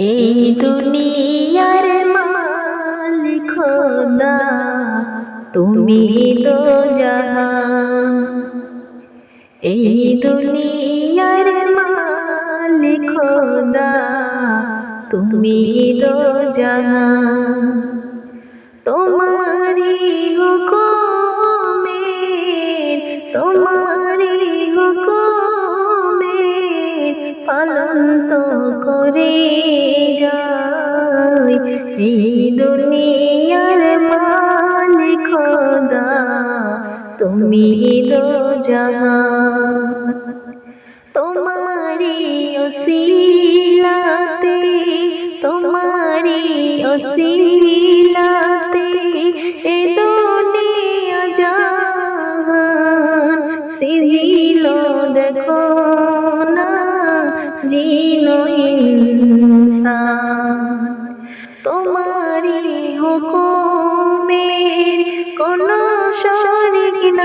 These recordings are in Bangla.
এই দুনিয়ার মালিক খোদা তুমি তো জাহান এই দুনিয়ার মালিক খোদা তুমি তো জাহান তোমারি হুকুমে তোমারি হুকুমে পালন তো করে তুমি জাহান। তোমারি ওসিলাতে তোমারি ওসিলাতে এ দুনিয়া সিজিল দেখো না জিনো ইনসান। তোমারি হুকুমের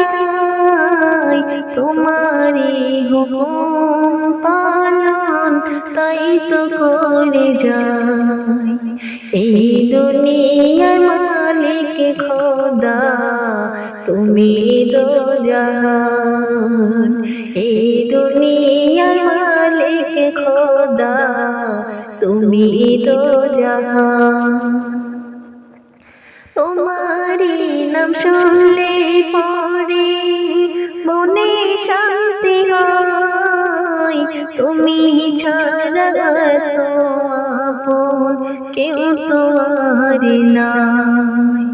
নাই তোমারি হুকুম পালন, তাই তো করে যায় এই দুনিয়ার মালিক খোদা, তুমি তো জান এই দুনিয়ার মালিক খোদা, তুমি তো জান তোমারি নাম শুনলে পরে মনে শান্তি হয়। তুমি ছাড়া কেউ তো আর নাই।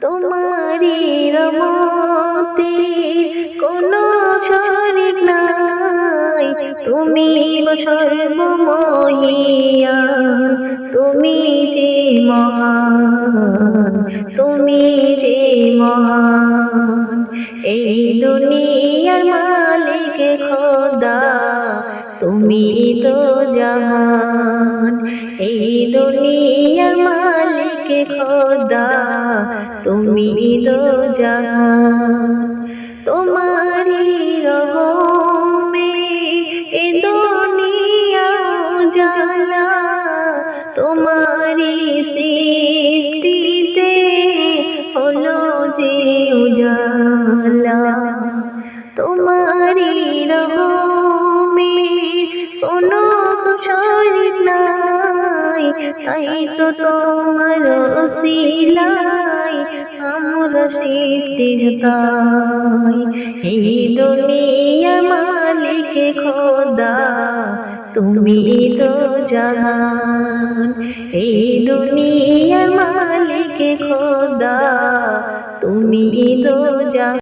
তোমারি রমতে কোনো শরীর নাই। তুমি সর্বমহিয়ান তুমি যে মহান, তুমি যে মহান। এই দুনিয়ার মালিক খোদা, তুমি তো জাহান। এই দুনিয়ার মালিক খোদা, তুমি তো জাহান। তোমারি তো তোমার সিলাই আমরা সৃষ্টি এই দুনিয়া মালিক খোদা, তুমি তো জাহান। এই দুনিয়া মালিক খোদা, তুমি তো জাহান।